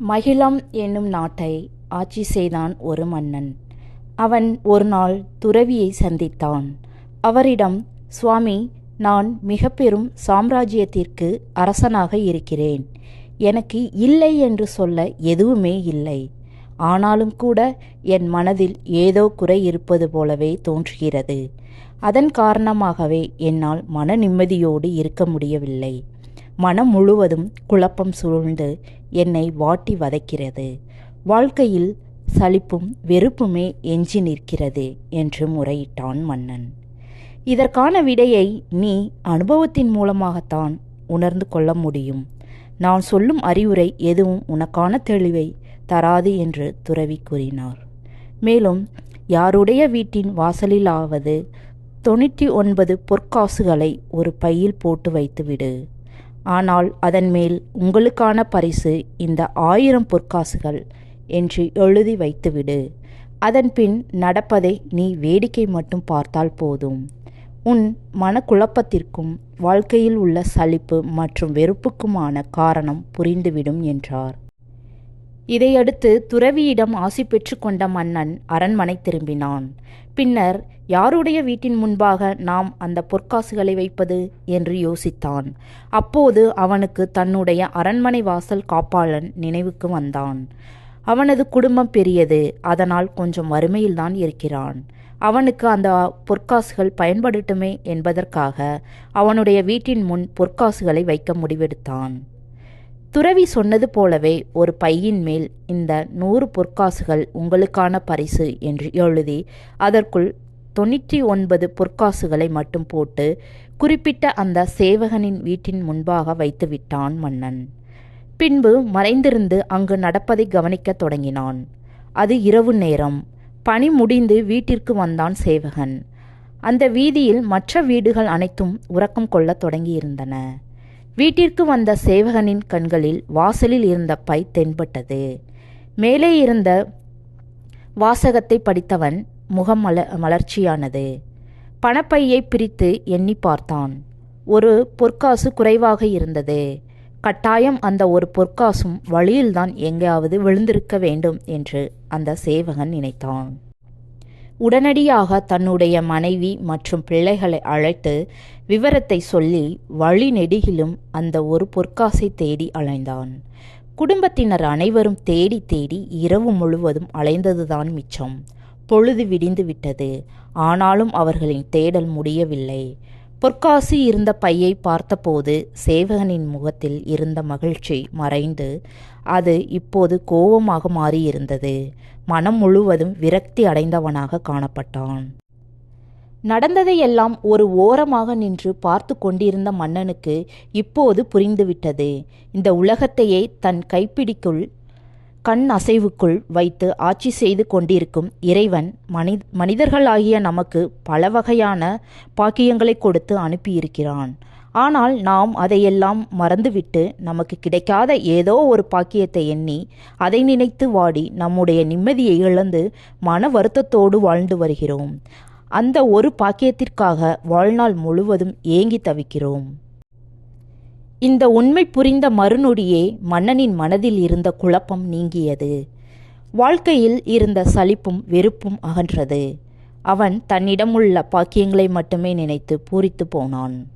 மகிழம் என்னும் நாட்டை ஆட்சி செய்தான் ஒரு மன்னன். அவன் ஒரு நாள் துறவியை சந்தித்தான். அவரிடம் சுவாமி நான் மிக பெரும் சாம்ராஜ்யத்திற்கு அரசனாக இருக்கிறேன். எனக்கு இல்லை என்று சொல்ல எதுவுமே இல்லை. ஆனாலும் கூட என் மனதில் ஏதோ குறை இருப்பது போலவே தோன்றுகிறது. அதன் காரணமாகவே என்னால் மன நிம்மதியோடு இருக்க முடியவில்லை. மனம் முழுவதும் குழப்பம் சூழ்ந்து என்னை வாட்டி வதைக்கிறது. வாழ்க்கையில் சலிப்பும் வெறுப்புமே எஞ்சி நிற்கிறது என்று முறையிட்டான் மன்னன். இதற்கான விடையை நீ அனுபவத்தின் மூலமாகத்தான் உணர்ந்து கொள்ள முடியும். நான் சொல்லும் அறிவுரை எதுவும் உனக்கான தெளிவை தராது என்று துறவி கூறினார். மேலும் யாருடைய வீட்டின் வாசலிலாவது தொண்ணூற்றி ஒன்பது பொற்காசுகளை ஒரு பையில் போட்டு வைத்துவிடு. ஆனால் அதன் மேல் உங்களுக்கான பரிசு இந்த ஆயிரம் பொற்காசுகள் என்று எழுதி வைத்துவிடு. அதன்பின் நடப்பதை நீ வேடிக்கை மட்டும் பார்த்தால் போதும். உன் மனக்குழப்பத்திற்கும் வாழ்க்கையில் உள்ள சலிப்பு மற்றும் வெறுப்புக்குமான காரணம் புரிந்துவிடும் என்றார். இதையடுத்து துறவியிடம் ஆசி பெற்று கொண்ட மன்னன் அரண்மனை திரும்பினான். பின்னர் யாருடைய வீட்டின் முன்பாக நாம் அந்த பொற்காசுகளை வைப்பது? என்று யோசித்தான். அப்போது அவனுக்கு தன்னுடைய அரண்மனை வாசல் காப்பாளன் நினைவுக்கு வந்தான். அவனது குடும்பம் பெரியது அதனால் கொஞ்சம் வறுமையில்தான் இருக்கிறான். அவனுக்கு அந்த பொற்காசுகள் பயன்படட்டுமே என்பதற்காக அவனுடைய வீட்டின் முன் பொற்காசுகளை வைக்க முடிவெடுத்தான். துறவி சொன்னது போலவே ஒரு பையின் மேல் இந்த நூறு பொற்காசுகள் உங்களுக்கான பரிசு என்று எழுதி அதற்குள் தொண்ணூற்றி ஒன்பது பொற்காசுகளை மட்டும் போட்டு குறிப்பிட்ட அந்த சேவகனின் வீட்டின் முன்பாக வைத்துவிட்டான் மன்னன். பின்பு மறைந்திருந்து அங்கு நடப்பதை கவனிக்கத் தொடங்கினான். அது இரவு நேரம். பணி முடிந்து வீட்டிற்கு வந்தான் சேவகன். அந்த வீதியில் மற்ற வீடுகள் அனைத்தும் உறக்கம் கொள்ளத் தொடங்கியிருந்தன. வீட்டிற்கு வந்த சேவகனின் கண்களில் வாசலில் இருந்த பை தென்பட்டது. மேலே இருந்த வாசகத்தை படித்தவன் முகம் மல மலர்ச்சியானது. பணப்பையை பிரித்து எண்ணி பார்த்தான். ஒரு பொற்காசு குறைவாக இருந்தது. கட்டாயம் அந்த ஒரு பொற்காசும் வழியில்தான் எங்காவது விழுந்திருக்க வேண்டும் என்று அந்த சேவகன் நினைத்தான். உடனடியாக தன்னுடைய மனைவி மற்றும் பிள்ளைகளை அழைத்து விவரத்தை சொல்லி வழி நெடுகிலும் அந்த ஒரு பொற்காசை தேடி அலைந்தான். குடும்பத்தினர் அனைவரும் தேடி தேடி இரவு முழுவதும் அலைந்ததுதான் மிச்சம். பொழுது விடிந்து விட்டது. ஆனாலும் அவர்களின் தேடல் முடியவில்லை. பொற்காசு இருந்த பையை பார்த்தபோது சேவகனின் முகத்தில் இருந்த மகிழ்ச்சி மறைந்து அது இப்போது கோபமாக மாறியிருந்தது. மனம் முழுவதும் விரக்தி அடைந்தவனாக காணப்பட்டான். நடந்ததையெல்லாம் ஒரு ஓரமாக நின்று பார்த்து கொண்டிருந்த மன்னனுக்கு இப்போது புரிந்துவிட்டது. இந்த உலகத்தையே தன் கைப்பிடிக்குள் கண் அசைவுக்குள் வைத்து ஆட்சி செய்து கொண்டிருக்கும் இறைவன் மனி மனிதர்களாகிய நமக்கு பல வகையான பாக்கியங்களை கொடுத்து அனுப்பியிருக்கிறான். ஆனால் நாம் அதையெல்லாம் மறந்துவிட்டு நமக்கு கிடைக்காத ஏதோ ஒரு பாக்கியத்தை எண்ணி அதை நினைத்து வாடி நம்முடைய நிம்மதியை இழந்து மன வருத்தத்தோடு வாழ்ந்து வருகிறோம். அந்த ஒரு பாக்கியத்திற்காக வாழ்நாள் முழுவதும் ஏங்கி தவிக்கிறோம். இந்த உண்மை புரிந்த மறுநொடியே மன்னனின் மனதில் இருந்த குழப்பம் நீங்கியது. வாழ்க்கையில் இருந்த சலிப்பும் வெறுப்பும் அகன்றது. அவன் தன்னிடமுள்ள பாக்கியங்களை மட்டுமே நினைத்து பூரித்து போனான்.